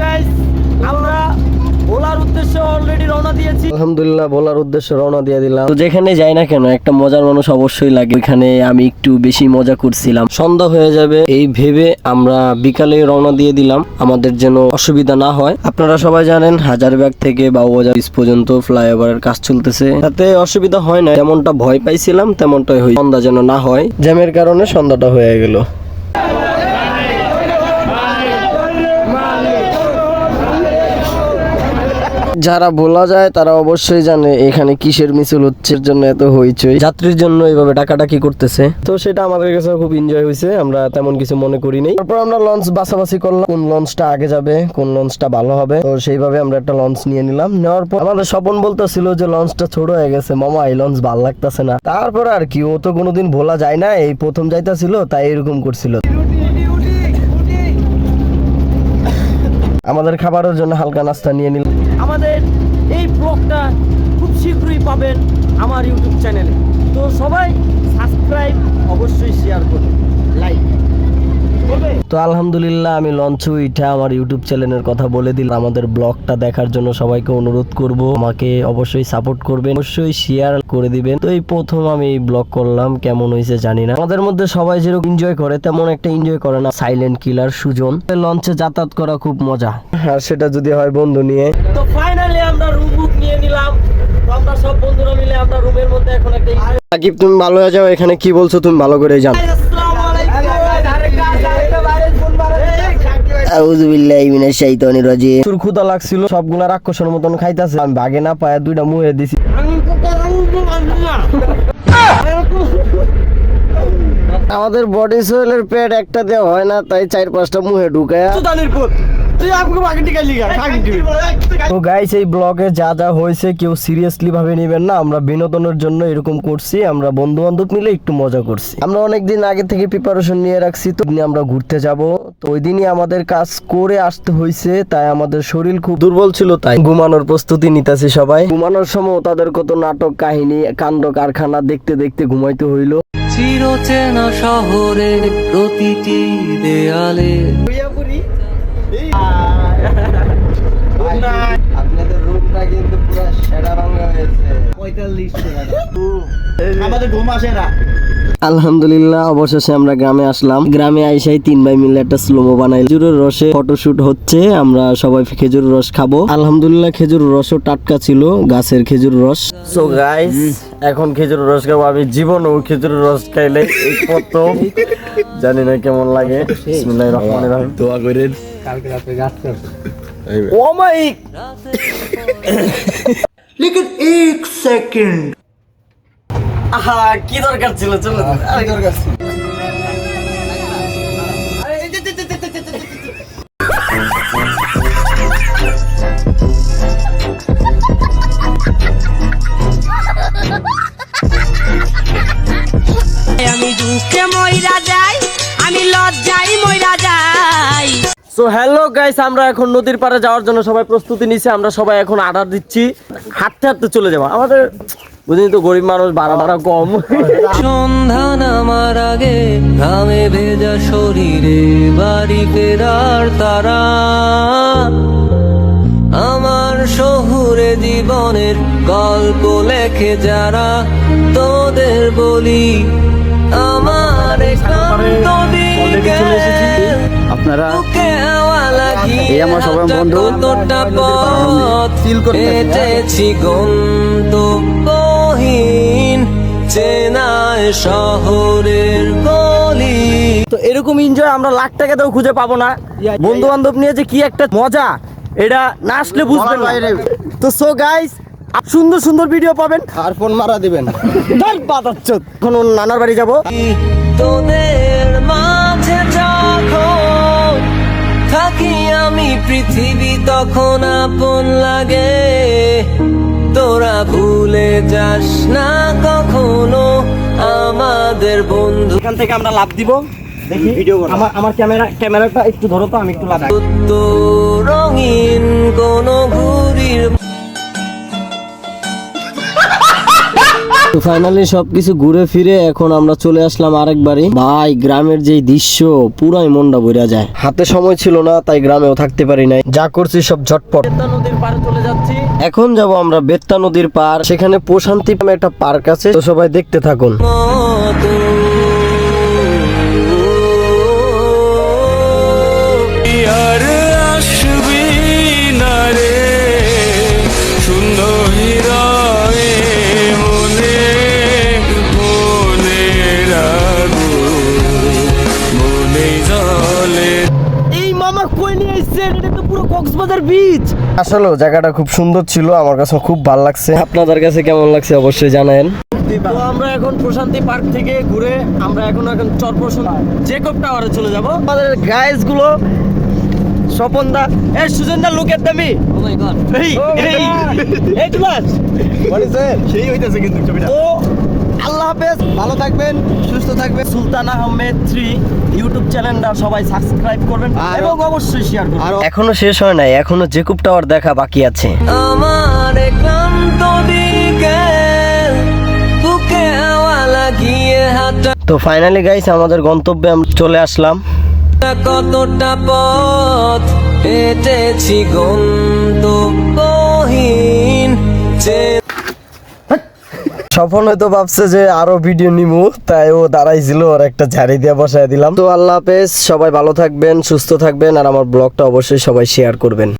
Guys আমরা ভোলার উদ্দেশ্যে রওনা আলহামদুলিল্লাহ দিয়ে দিলাম। তো যেখানে যাই না কেন, একটা মজার মানুষ অবশ্যই লাগে। এখানে আমি একটু বেশি মজা করছিলাম। সন্ধ্যা হয়ে যাবে, এই ভেবে আমরা বিকালে রওনা দিয়ে দিলাম। আমাদের যেন অসুবিধা না হয়। আপনারা সবাই জানেন, হাজারবাগ থেকে বাবুবাজার ব্রিজ পর্যন্ত ফ্লাইওভারের কাজ চলতেছে। তাতে অসুবিধা হয় না। যেমনটা ভয় পাইছিলাম, তেমনটাই হই সন্ধ্যা যেন না হয়। জ্যামের কারণে সন্ধ্যাটা হয়ে গেল। যারা বলা যায়, তারা অবশ্যই জানে এখানে কিসের মিছিল হচ্ছে জন্য এত হইচই। যাত্রীর জন্য এইভাবে টাকাটাকি করতেছে। তো সেটা আমাদের কাছে খুব এনজয় হয়েছে আমরা তেমন কিছু মনে করি নাই। তারপর আমরা লঞ্চ বাছাবাছি করলাম, কোন লঞ্চটা আগে যাবে, কোন লঞ্চটা ভালো হবে। তো সেইভাবে আমরা একটা লঞ্চ নিয়ে নিলাম, নেওয়ার পর আমাদের স্বপন বলতেছিল যে লঞ্চটা ছোট হয়ে গেছে, মামা, এই লঞ্চ ভালো লাগতেছে না। তারপর আর কি, ও তো কোনোদিন ভোলা যায় না এই প্রথম যাইতাছিল, তাই এরকম করছিল। আমাদের খাবারের জন্য হালকা নাস্তা নিয়ে নিল। আমাদের এই ব্লগটা খুব শীঘ্রই পাবেন আমার ইউটিউব চ্যানেলে। তো সবাই সাবস্ক্রাইব অবশ্যই শেয়ার করুন। লাইক তো আলহামদুলিল্লাহ আমি লঞ্চ উইঠা আমার ইউটিউব চ্যানেলের কথা বলে দিলাম। আমাদের ব্লগটা দেখার জন্য সবাইকে অনুরোধ করব। আমাকে অবশ্যই সাপোর্ট করবেন অবশ্যই শেয়ার করে দিবেন। তো এই প্রথম আমি এই ব্লগ করলাম কেমন হয়েছে জানি না। আমাদের মধ্যে সবাই যেরকম এনজয় করে তেমন একটা এনজয় করে না। Silent killer Sujon. লঞ্চে যাতায়াত করা খুব মজা। আর সেটা যদি হয় বন্ধু নিয়ে। তো ফাইনালি আমরা রুম বুক নিয়ে নিলাম। আমরা সব বন্ধুরা মিলে আমরা রুমের মধ্যে এখন একটা সাকিব তুমি ভালো হয়ে যাও। এখানে কি বলছো তুমি ভালো করে জানো। আউযুবিল্লাহি মিনাশ শাইতানির রাজিম। তোর ক্ষুধা লাগছিল সবগুলা রাক্ষসের মতন খাইতাছে। আমি বাগে না পায়া দুইটা মুহে দিছি। আমাদের বডি সোয়েলের পেট একটা দেওয়া হয় না তাই চার পাঁচটা মুহে ঢুকায়। তো গাইস এই ব্লগে যা যা হয়েছে কেউ সিরিয়াসলি ভাবে নেবেন না। আমরা বিনোদনের জন্য এরকম করছি আমরা বন্ধু বান্ধব মিলে একটু মজা করছি। আমরা অনেক দিন আগে থেকে প্রিপারেশন নিয়ে রাখছি তো আমরা ঘুরতে যাব। তো ওই দিনই আমাদের কাজ করে আসতে হয়েছে তাই আমাদের শরীর খুব দুর্বল ছিল তাই ঘুমানোর প্রস্তুতি নিতেছি সবাই। ঘুমানোর সময় তাদের কত নাটক কাহিনী কাণ্ড কারখানা দেখতে দেখতে ঘুমাইতে হইল। চিরচেনা শহরের প্রতিটি দেয়ালে আপনাদের রুমটা কিন্তু পুরো সেরা ভাঙা হয়েছে। আমাদের ঘুম আসে না। আলহামদুলিল্লাহ অবশেষে আমরা গ্রামে আসলাম। গ্রামে আইসাই তিন ভাই মিলে একটা স্লোমো বানাই। খেজুরের রসে ফটোশুট হচ্ছে আমরা সবাই খেজুর রস খাব। আলহামদুলিল্লাহ খেজুর রসও টাটকা ছিল গাছের খেজুর রস। সো গাইস এখন খেজুর রস খাব। আমি জীবনেও খেজুর রস খাইলে এই প্রথম জানি না কেমন লাগে। বিসমিল্লাহির রহমানির রহিম। দোয়া করেন। ও মাই আহা কি দরকার ছিল? চলো। দরকার ছিল? সো হ্যালো গাইস আমরা এখন নদীর পাড়ে যাওয়ার জন্য সবাই প্রস্তুতি নিছি আমরা সবাই এখন আডার দিচ্ছি। হাঁটতে হাঁটতে চলে যাব। আমাদের বুঝলি তো গরিব মানুষ ভাড়া ভাড়া কম। সন্ধ্যা নামার আগে ঘামে ভেজা শরীরে বাড়ি ফেরার তারা। আমার শহুরে জীবনের গল্প লেখে যারা তোদের বলি আমার একান্ত দিকে। আপনারা এই আমার সবাই বন্ধু। পারি। হেঁটেছি গন্তব্যহীন চেনায় শহরের গলি। তো এরকম এনজয় আমরা লাখ টাকা তো খুঁজে পাবো না। বন্ধু বান্ধব নিয়ে যে কি একটা মজা এটা না আসলে বুঝবেন না। তো সো গাইস সুন্দর সুন্দর ভিডিও পাবেন। আর ফোন মারা দিবেন। এখন নানার বাড়ি যাব। তোদের পৃথিবী তখন আপন লাগে। তোরা ভুলে যাস না কখনো আমাদের বন্ধু। এখান থেকে আমরা লাভ দিব। দেখি ভিডিও আমার আমার ক্যামেরা ক্যামেরাটা একটু ধরো তো আমি একটু লাভ রঙিন কোন ঘুরির তো ফাইনালি সবকিছু ঘুরে ফিরে এখন আমরা চলে আসলাম আরেকবারই। ভাই গ্রামের যে দৃশ্য পুরাই মনটা বইরা যায়। হাতে সময় ছিল না তাই গ্রামেও থাকতে পারি নাই। যা করছি সব ঝটপট। নদীর পারে চলে যাচ্ছি। এখন যাব আমরা বেত্তা নদীর পার সেখানে প্রশান্তি একটা পার্ক আছে তো সবাই দেখতে থাকুন। নিয়ে এটা তো পুরো কক্সবাজার বিচ আসলে জায়গাটা খুব সুন্দর ছিল আমার কাছে খুব ভালো লাগছে আপনাদের কাছে কেমন লাগছে অবশ্যই জানায়েন তো আমরা এখন প্রশান্তি পার্ক থেকে ঘুরে আমরা এখন এখন চরপ্রশান্ত জেকব টাওয়ারে চলে যাব আমাদের গাইসগুলো স্বপন দা এই সুজন দা look at me oh my god এই এই এই ক্লাস সেই হইতাছে কিন্তু ছবিটা তো আল্লাহ হাফেজ। ভালো থাকবেন সুস্থ থাকবেন। সুলতান আহমেদ থ্রি ইউটিউব চ্যানেলটা সবাই সাবস্ক্রাইব করবেন এবং অবশ্যই শেয়ার করবেন। এখনও শেষ হয় নাই এখনও জেকুব টাওয়ার দেখা বাকি আছে। আমার ক্লান্ত বিকেল বুকে হাওয়া লাগিয়ে হাঁটা। তো ফাইনালি গাইস আমাদের গন্তব্যে আমরা চলে আসলাম। কতটা পথ হেঁটেছি গন্তব্যহীন? সফল হয়তো ভাবছে যে আরও ভিডিও নিমু, তাই ও দাঁড়াইছিল, ওর একটা ঝাড়ি দিয়ে বসায় দিলাম। তো আল্লাহ হাফেজ, সবাই ভালো থাকবেন, সুস্থ থাকবেন, আর আমার ব্লগটা অবশ্যই সবাই শেয়ার করবেন।